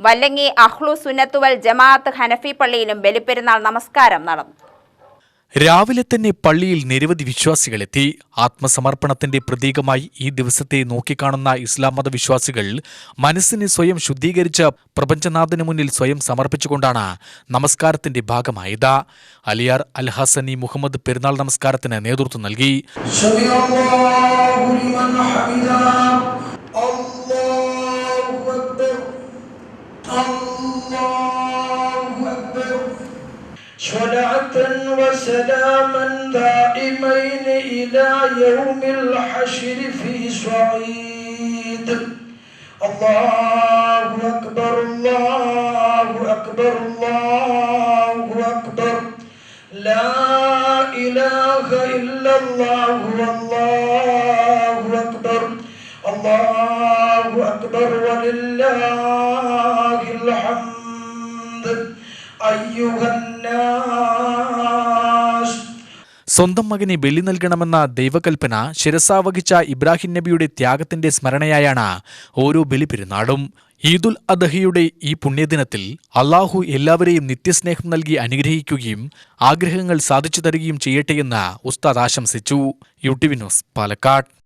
വല്ലങ്ങി അഹ്ലു സുന്നത്തുവൽ ജമാഅത്ത് ഹനഫി പള്ളിയിലും ബലിപ്പെരുന്നാൾ നമസ്കാരം നടന്നു. രാവിലെ തന്നെ പള്ളിയിൽ നിരവധി വിശ്വാസികളെത്തി. ആത്മസമർപ്പണത്തിന്റെ പ്രതീകമായി ഈ ദിവസത്തെ നോക്കിക്കാണുന്ന ഇസ്ലാം മത വിശ്വാസികൾ മനസ്സിനെ സ്വയം ശുദ്ധീകരിച്ച പ്രപഞ്ചനാഥന് മുന്നിൽ സ്വയം സമർപ്പിച്ചുകൊണ്ടാണ് നമസ്കാരത്തിന്റെ ഭാഗമായത്. അലിയാർ അൽ ഹസനി മുഹമ്മദ് പെരുന്നാൾ നമസ്കാരത്തിന് നേതൃത്വം നൽകി. الله أكبر. صلاة وسلاما دائمين إلى يوم الحشر في صعيد. الله أكبر الله أكبر الله أكبر. لا إله إلا الله والله أكبر. الله أكبر ولله സ്വന്തം മകനെ ബലി നൽകണമെന്ന ദൈവകൽപ്പന ശിരസാവഹിച്ച ഇബ്രാഹിം നബിയുടെ ത്യാഗത്തിന്റെ സ്മരണയായാണ് ഓരോ ബലിപെരുന്നാളും. ഈദുൽ അദഹയുടെ ഈ പുണ്യദിനത്തിൽ അള്ളാഹു എല്ലാവരെയും നിത്യസ്നേഹം നൽകി അനുഗ്രഹിക്കുകയും ആഗ്രഹങ്ങൾ സാധിച്ചു തരികയും ചെയ്യട്ടെയെന്ന് ഉസ്താദ് ആശംസിച്ചു. U T news Palakkad.